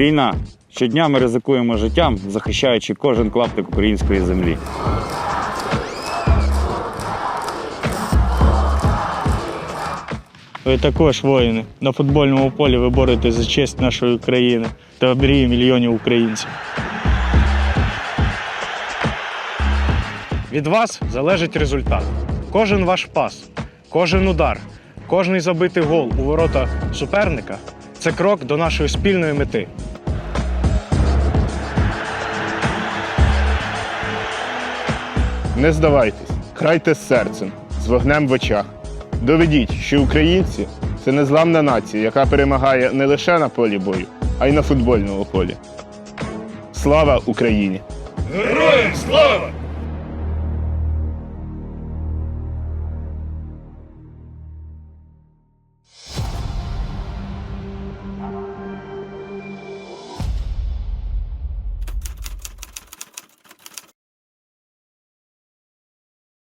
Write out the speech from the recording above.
Війна. Щодня ми ризикуємо життям, захищаючи кожен клаптик української землі. Ви також воїни. На футбольному полі ви боретесь за честь нашої країни та мрії мільйонів українців. Від вас залежить результат. Кожен ваш пас, кожен удар, кожний забитий гол у ворота суперника це крок до нашої спільної мети. Не здавайтесь, крайте з серцем, з вогнем в очах. Доведіть, що українці це незламна нація, яка перемагає не лише на полі бою, а й на футбольному полі. Слава Україні! Героям слава!